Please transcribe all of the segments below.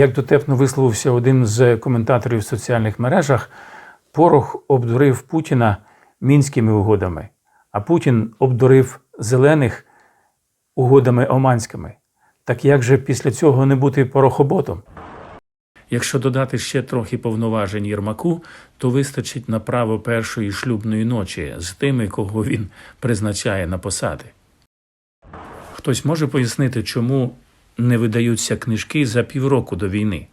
Як дотепно висловився один з коментаторів в соціальних мережах, Порох обдурив Путіна мінськими угодами, а Путін обдурив зелених угодами оманськими. Так як же після цього не бути порохоботом? Якщо додати ще трохи повноважень Єрмаку, то вистачить на право першої шлюбної ночі з тими, кого він призначає на посади. Хтось може пояснити, чому не видаються книжки за півроку до війни,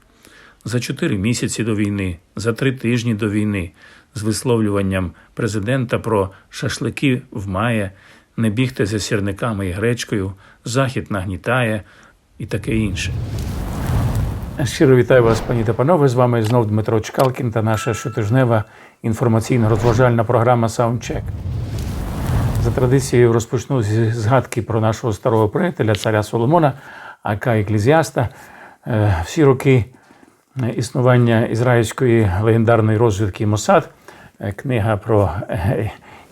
за чотири місяці до війни, за три тижні до війни, з висловлюванням президента про шашлики в має, не бігти за сірниками і гречкою, захід нагнітає і таке інше. Щиро вітаю вас, пані та панове. З вами знов Дмитро Чкалкін та наша щотижнева інформаційно-розважальна програма Саундчек. За традицією розпочну зі згадки про нашого старого приятеля, царя Соломона, ака еклезіаста. Е, Всі роки е, існування ізраїльської легендарної розвідки Мосад, е, книга про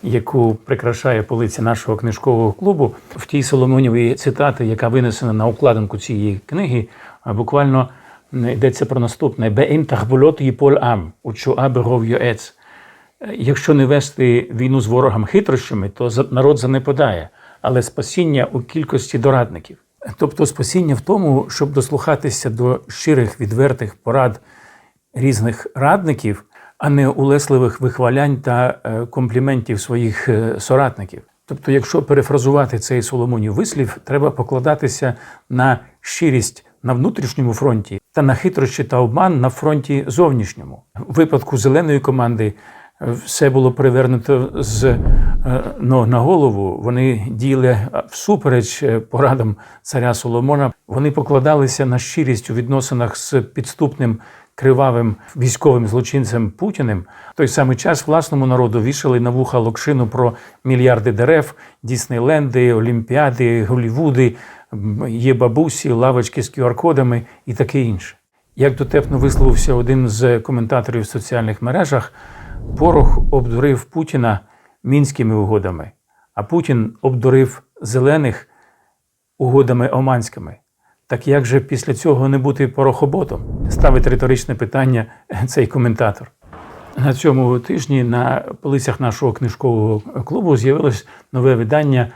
яку прикрашає полиці нашого книжкового клубу. В тій Соломонівій цитати, яка винесена на обкладинку цієї книги, буквально йдеться про наступне: Беім тахбулот їполь ам, учуа. Якщо не вести війну з ворогом хитрощами, то народ занепадає, але спасіння у кількості дорадників. Тобто спасіння в тому, щоб дослухатися до щирих відвертих порад різних радників, а не улесливих вихвалянь та е, компліментів своїх е, соратників. Тобто, якщо перефразувати цей Соломонів вислів, треба покладатися на щирість на внутрішньому фронті та на хитрощі та обман на фронті зовнішньому. В випадку зеленої команди все було привернуто з е, ног на голову. Вони діяли е, всупереч е, порадам царя Соломона. Вони покладалися на щирість у відносинах з підступним кривавим військовим злочинцем Путіним. В той самий час власному народу вішали на вуха локшину про мільярди дерев, Діснейленди, Олімпіади, Голівуди, є бабусі, лавочки з QR-кодами і таке інше. Як дотепно висловився один з коментаторів в соціальних мережах, Порох обдурив Путіна мінськими угодами, а Путін обдурив зелених угодами оманськими. Так як же після цього не бути порохоботом? Ставить риторичне питання цей коментатор. На цьому тижні на полицях нашого книжкового клубу з'явилось нове видання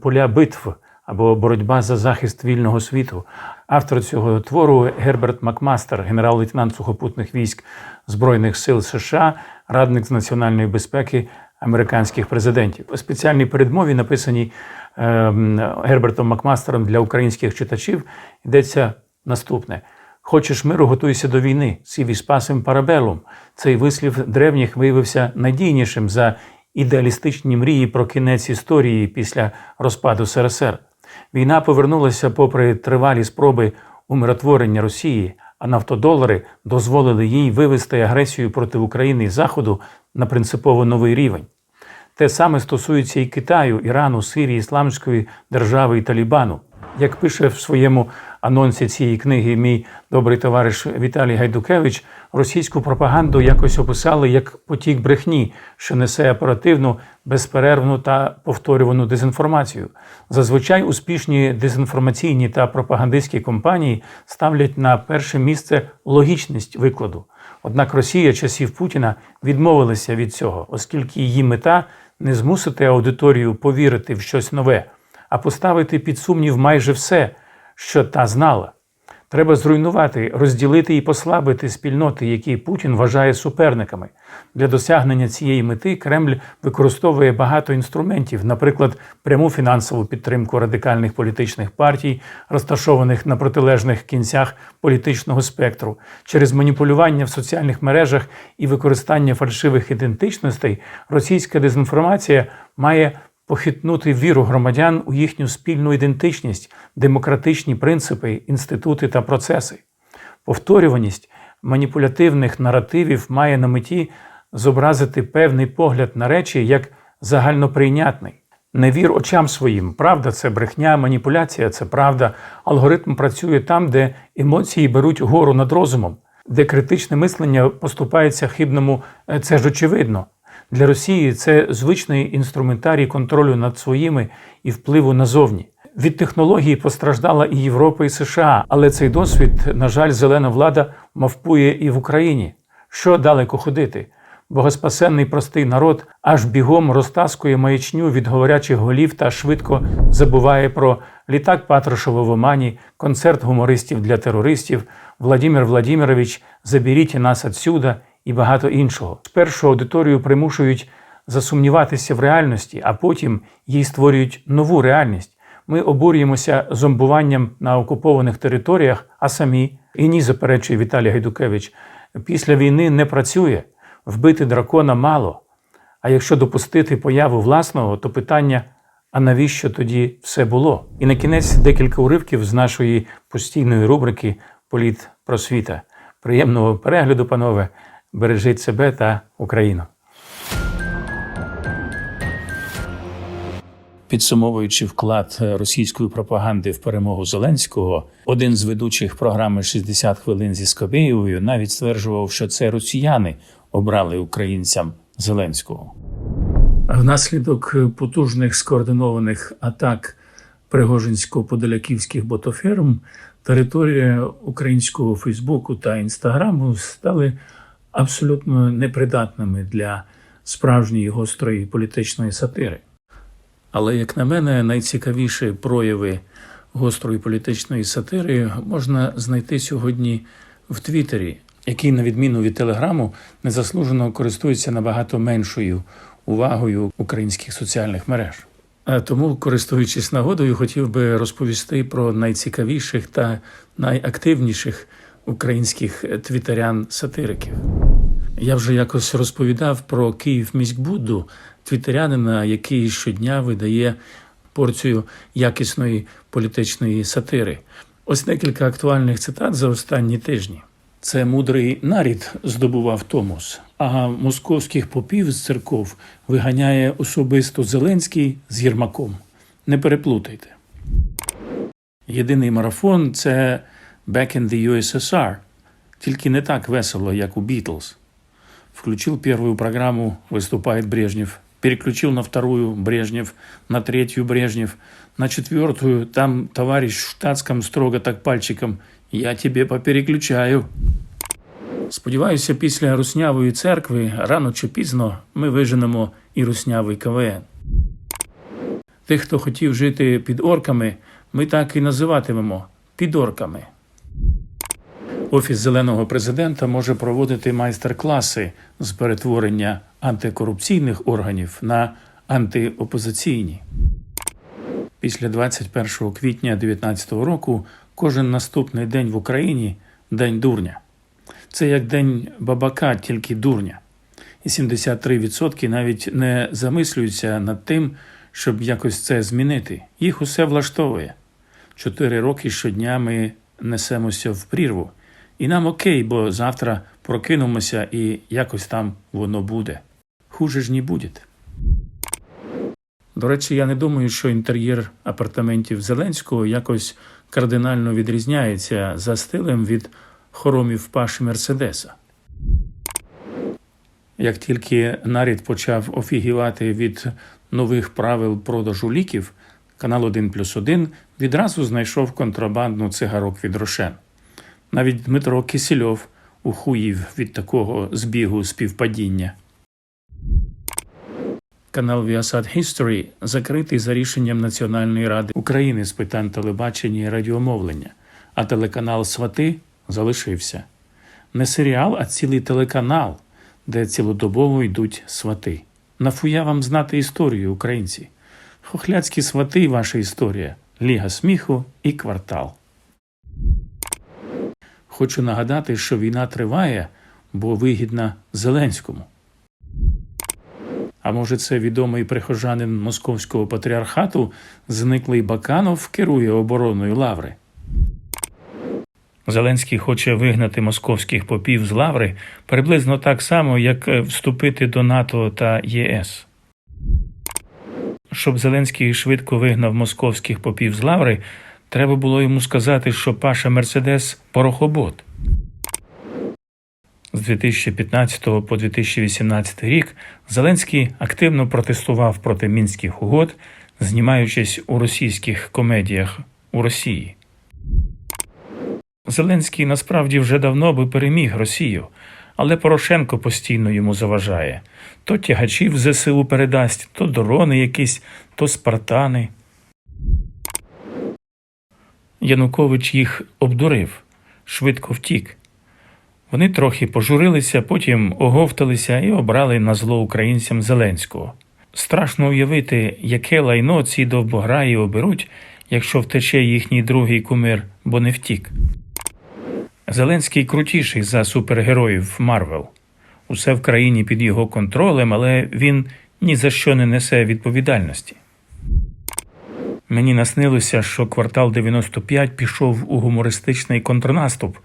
Поля битв або Боротьба за захист вільного світу. Автор цього твору Герберт Макмастер, генерал-лейтенант сухопутних військ Збройних сил США, радник з національної безпеки американських президентів. У спеціальній передмові, написаній ем, Гербертом Макмастером для українських читачів, йдеться наступне. Хочеш миру, готуйся до війни. Сіві спасим парабелум. Цей вислів древніх виявився надійнішим за ідеалістичні мрії про кінець історії після розпаду СРСР. Війна повернулася попри тривалі спроби умиротворення Росії, а нафтодолари дозволили їй вивести агресію проти України і Заходу на принципово новий рівень. Те саме стосується і Китаю, Ірану, Сирії, Ісламської держави і Талібану. Як пише в своєму анонсі цієї книги мій добрий товариш Віталій Гайдукевич, російську пропаганду якось описали як потік брехні, що несе оперативну, безперервну та повторювану дезінформацію. Зазвичай успішні дезінформаційні та пропагандистські компанії ставлять на перше місце логічність викладу. Однак Росія часів Путіна відмовилася від цього, оскільки її мета не змусити аудиторію повірити в щось нове, а поставити під сумнів майже все, що та знала. Треба зруйнувати, розділити і послабити спільноти, які Путін вважає суперниками. Для досягнення цієї мети Кремль використовує багато інструментів, наприклад, пряму фінансову підтримку радикальних політичних партій, розташованих на протилежних кінцях політичного спектру, через маніпулювання в соціальних мережах і використання фальшивих ідентичностей, російська дезінформація має похитнути віру громадян у їхню спільну ідентичність, демократичні принципи, інститути та процеси. Повторюваність маніпулятивних наративів має на меті зобразити певний погляд на речі як загальноприйнятний. Не вір очам своїм. Правда це брехня, маніпуляція це правда. Алгоритм працює там, де емоції беруть гору над розумом, де критичне мислення поступається хибному, е, це ж очевидно. Для Росії це звичний інструментарій контролю над своїми і впливу назовні. Від технології постраждала і Європа, і США, але цей досвід, на жаль, зелена влада мавпує і в Україні. Що далеко ходити? Богоспасенний простий народ аж бігом розтаскує маячню від говорячих голів та швидко забуває про літак Патрушева в Омані, концерт гумористів для терористів, Владимир Владимирович, заберіть нас отсюда і багато іншого. Спершу аудиторію примушують засумніватися в реальності, а потім їй створюють нову реальність. Ми обурюємося зомбуванням на окупованих територіях, а самі і ні, заперечує Віталій Гайдукевич. Після війни не працює, вбити дракона мало. А якщо допустити появу власного, то питання: а навіщо тоді все було? І на кінець декілька уривків з нашої постійної рубрики Політ просвіта. Приємного перегляду, панове! Бережіть себе та Україну. Підсумовуючи вклад російської пропаганди в перемогу Зеленського, один з ведучих програми «60 хвилин зі Скобєєвою навіть стверджував, що це росіяни обрали українцям Зеленського. Внаслідок потужних скоординованих атак Пригожинсько-Подоляківських ботоферм територія українського Фейсбуку та Інстаграму стали абсолютно непридатними для справжньої гострої політичної сатири. Але, як на мене, найцікавіші прояви гострої політичної сатири можна знайти сьогодні в Твіттері, який, на відміну від Телеграму, незаслужено користується набагато меншою увагою українських соціальних мереж. Тому, користуючись нагодою, хотів би розповісти про найцікавіших та найактивніших українських твітерян-сатириків. Я вже якось розповідав про Київ міськбуду, твітерянина, який щодня видає порцію якісної політичної сатири. Ось декілька актуальних цитат за останні тижні. Це мудрий нарід здобував Томос, а московських попів з церков виганяє особисто Зеленський з Єрмаком. Не переплутайте. Єдиний марафон це Back in the USSR, тільки не так весело, як у Бітлз. Включил первую программу, выступает Брежнев. Переключил на вторую Брежнев, на третью Брежнев, на четвертую там товарищ в штатском строго так пальчиком «Я тебе попереключаю». Сподіваюся, після руснявої церкви рано чи пізно ми виженемо і руснявий КВН. Тих, хто хотів жити під орками, ми так і називатимемо підорками. Офіс зеленого президента може проводити майстер-класи з перетворення антикорупційних органів на антиопозиційні. Після 21 квітня 2019 року кожен наступний день в Україні день дурня. Це як день бабака, тільки дурня. І 73% навіть не замислюються над тим, щоб якось це змінити. Їх усе влаштовує. Чотири роки щодня ми несемося в прірву. І нам окей, бо завтра прокинемося і якось там воно буде. Хуже ж не буде. До речі, я не думаю, що інтер'єр апартаментів Зеленського якось кардинально відрізняється за стилем від хоромів Паші Мерседеса. Як тільки нарід почав офігівати від нових правил продажу ліків, канал 1 плюс 1 відразу знайшов контрабандну цигарок від Рошен. Навіть Дмитро Кисельов ухуїв від такого збігу співпадіння. Канал Viasat History закритий за рішенням Національної ради України з питань телебачення і радіомовлення, а телеканал Свати залишився. Не серіал, а цілий телеканал, де цілодобово йдуть свати. Нафуя вам знати історію, українці. Хохляцькі свати ваша історія, Ліга сміху і квартал. Хочу нагадати, що війна триває, бо вигідна Зеленському. А може, це відомий прихожанин московського патріархату, зниклий Баканов, керує обороною Лаври. Зеленський хоче вигнати московських попів з Лаври приблизно так само, як е, вступити до НАТО та ЄС. Щоб Зеленський швидко вигнав московських попів з Лаври, треба було йому сказати, що Паша Мерседес порохобот. З 2015 по 2018 рік Зеленський активно протестував проти мінських угод, знімаючись у російських комедіях у Росії. Зеленський насправді вже давно би переміг Росію, але Порошенко постійно йому заважає. То тягачів ЗСУ передасть, то дрони якісь, то спартани. Янукович їх обдурив, швидко втік. Вони трохи пожурилися, потім оговталися і обрали на зло українцям Зеленського. Страшно уявити, яке лайно ці довбограї оберуть, якщо втече їхній другий кумир, бо не втік. Зеленський крутіший за супергероїв Марвел. Усе в країні під його контролем, але він ні за що не несе відповідальності. Мені наснилося, що квартал 95 пішов у гумористичний контрнаступ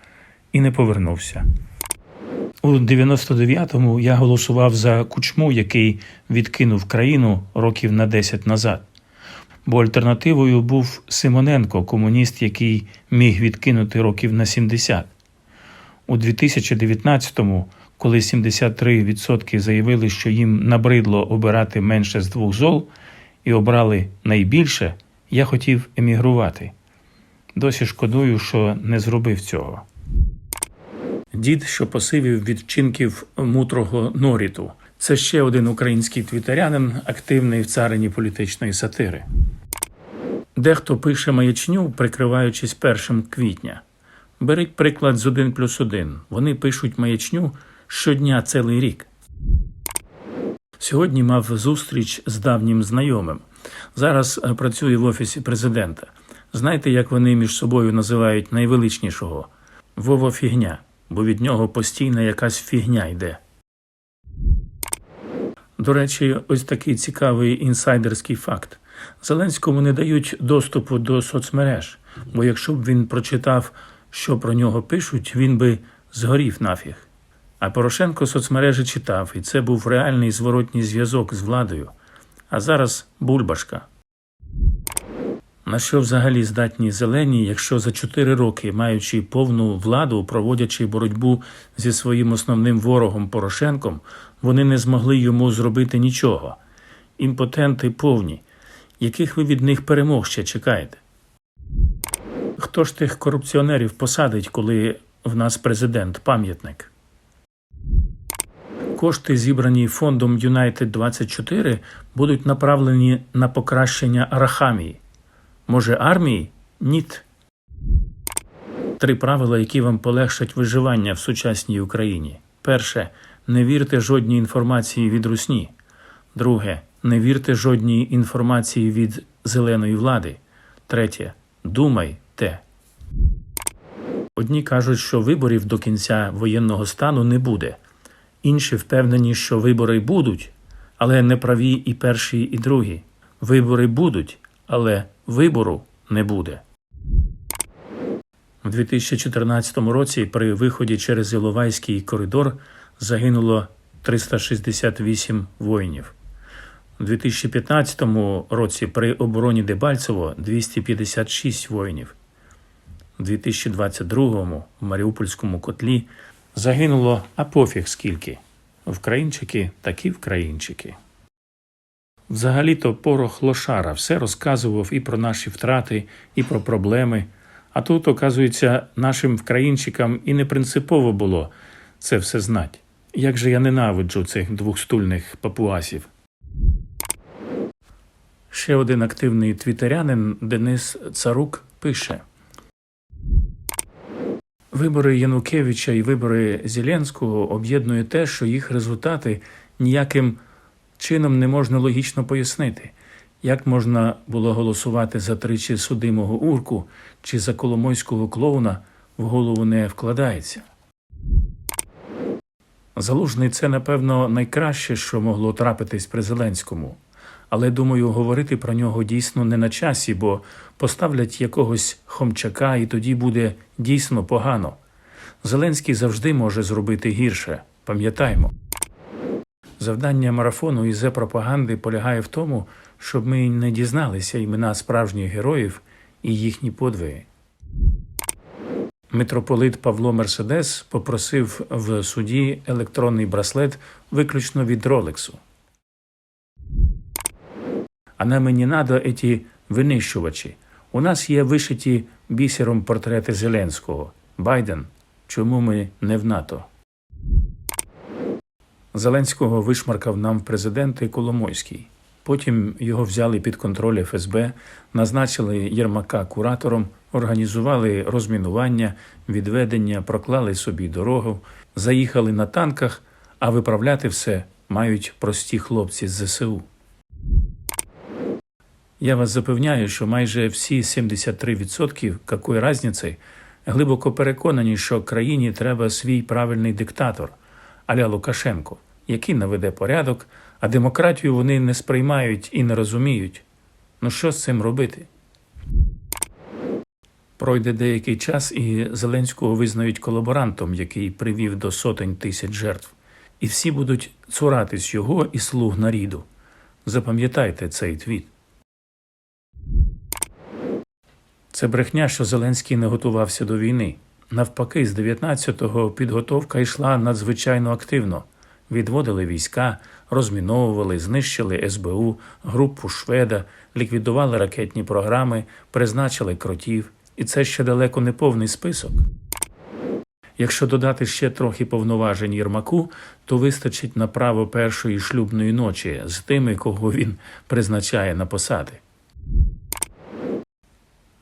і не повернувся. У 99-му я голосував за кучму, який відкинув країну років на 10 назад. Бо альтернативою був Симоненко, комуніст, який міг відкинути років на 70. У 2019-му, коли 73% заявили, що їм набридло обирати менше з двох зол, і обрали найбільше, я хотів емігрувати. Досі шкодую, що не зробив цього. Дід, що посивів від вчинків мутрого Норіту. Це ще один український твітерянин, активний в царині політичної сатири. Дехто пише маячню, прикриваючись першим квітня. Беріть приклад з 1 плюс 1. Вони пишуть маячню щодня цілий рік. Сьогодні мав зустріч з давнім знайомим. Зараз е, працює в офісі президента. Знаєте, як вони між собою називають найвеличнішого? Вова фігня, бо від нього постійно якась фігня йде. До речі, ось такий цікавий інсайдерський факт. Зеленському не дають доступу до соцмереж, бо якщо б він прочитав, що про нього пишуть, він би згорів нафіг. А Порошенко соцмережі читав, і це був реальний зворотній зв'язок з владою. А зараз бульбашка. На що взагалі здатні зелені, якщо за чотири роки, маючи повну владу, проводячи боротьбу зі своїм основним ворогом Порошенком, вони не змогли йому зробити нічого. Імпотенти повні. Яких ви від них перемог ще чекаєте? Хто ж тих корупціонерів посадить, коли в нас президент пам'ятник? Кошти, зібрані фондом United 24 будуть направлені на покращення арахамії. Може, армії? Ніт. Три правила, які вам полегшать виживання в сучасній Україні. Перше. Не вірте жодній інформації від русні. Друге. Не вірте жодній інформації від зеленої влади. Третє. Думайте. Одні кажуть, що виборів до кінця воєнного стану не буде. Інші впевнені, що вибори будуть, але не праві і перші, і другі. Вибори будуть, але вибору не буде. У 2014 році при виході через Іловайський коридор загинуло 368 воїнів. У 2015 році при обороні Дебальцево 256 воїнів. У 2022 в Маріупольському котлі загинуло а скільки. Вкраїнчики такі вкраїнчики. Взагалі-то порох лошара все розказував і про наші втрати, і про проблеми. А тут, оказується, нашим вкраїнчикам і не принципово було це все знать. Як же я ненавиджу цих двохстульних папуасів. Ще один активний твітерянин Денис Царук пише. Вибори Янукевича і вибори Зеленського об'єднує те, що їх результати ніяким чином не можна логічно пояснити. Як можна було голосувати за тричі судимого урку чи за коломойського клоуна в голову не вкладається. Залужний це, напевно, найкраще, що могло трапитись при Зеленському. Але думаю, говорити про нього дійсно не на часі, бо поставлять якогось хомчака, і тоді буде дійсно погано. Зеленський завжди може зробити гірше, пам'ятаймо. Завдання марафону і зе-пропаганди полягає в тому, щоб ми не дізналися імена справжніх героїв і їхні подвиги. Митрополит Павло Мерседес попросив в суді електронний браслет виключно від Ролексу. А нам не надо эти винищувачі. У нас є вишиті бісером портрети Зеленського. Байден, чому ми не в НАТО? Зеленського вишмаркав нам в президенти Коломойський. Потім його взяли під контроль ФСБ, назначили Єрмака куратором, організували розмінування, відведення, проклали собі дорогу, заїхали на танках, а виправляти все мають прості хлопці з ЗСУ. Я вас запевняю, що майже всі 73% какої разниці глибоко переконані, що країні треба свій правильний диктатор аля Лукашенко, який наведе порядок, а демократію вони не сприймають і не розуміють. Ну що з цим робити? Пройде деякий час, і Зеленського визнають колаборантом, який привів до сотень тисяч жертв. І всі будуть цуратись його і слуг наріду. Запам'ятайте цей твіт. Це брехня, що Зеленський не готувався до війни. Навпаки, з 19-го підготовка йшла надзвичайно активно. Відводили війська, розміновували, знищили СБУ, групу Шведа, ліквідували ракетні програми, призначили кротів. І це ще далеко не повний список. Якщо додати ще трохи повноважень Єрмаку, то вистачить на право першої шлюбної ночі з тими, кого він призначає на посади.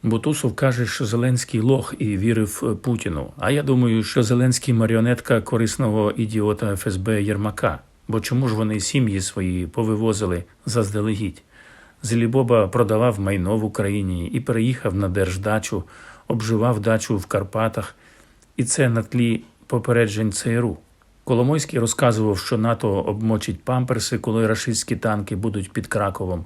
Бутусов каже, що Зеленський лох і вірив е, Путіну. А я думаю, що Зеленський маріонетка корисного ідіота ФСБ Єрмака. Бо чому ж вони сім'ї свої повивозили заздалегідь? Зелібоба продавав майно в Україні і переїхав на держдачу, обживав дачу в Карпатах, і це на тлі попереджень ЦРУ. Коломойський розказував, що НАТО обмочить памперси, коли рашистські танки будуть під Краковом.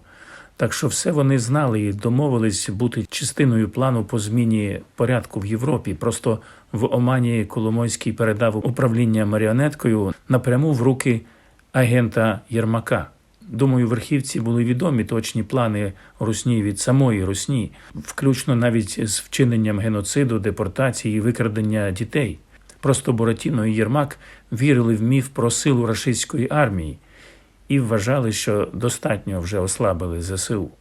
Так що все вони знали і домовились бути частиною плану по зміні порядку в Європі. Просто в Омані Коломойський передав управління маріонеткою напряму в руки агента Єрмака. Думаю, верхівці були відомі точні плани Русні від самої Русні, включно навіть з вчиненням геноциду, депортації і викрадення дітей. Просто Буратіно і Єрмак вірили в міф про силу рашистської армії і вважали, що достатньо вже ослабили ЗСУ.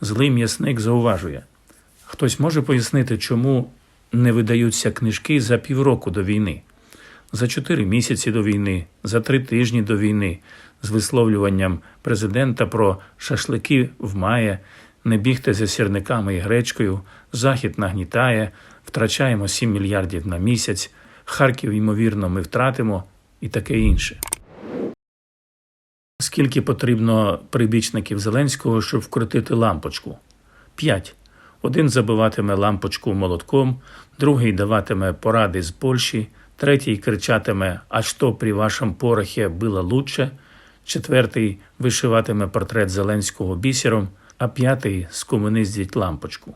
Злий м'ясник зауважує хтось може пояснити, чому не видаються книжки за півроку до війни, за чотири місяці до війни, за три тижні до війни, з висловлюванням президента про шашлики в має, не бігти за сірниками і гречкою, захід нагнітає, втрачаємо 7 мільярдів на місяць, Харків, ймовірно, ми втратимо і таке інше. Скільки потрібно прибічників Зеленського, щоб вкрутити лампочку? П'ять. Один забиватиме лампочку молотком, другий даватиме поради з Польщі, третій кричатиме «А що при вашому порохі було лучше?», четвертий вишиватиме портрет Зеленського бісером, а п'ятий скомуниздить лампочку.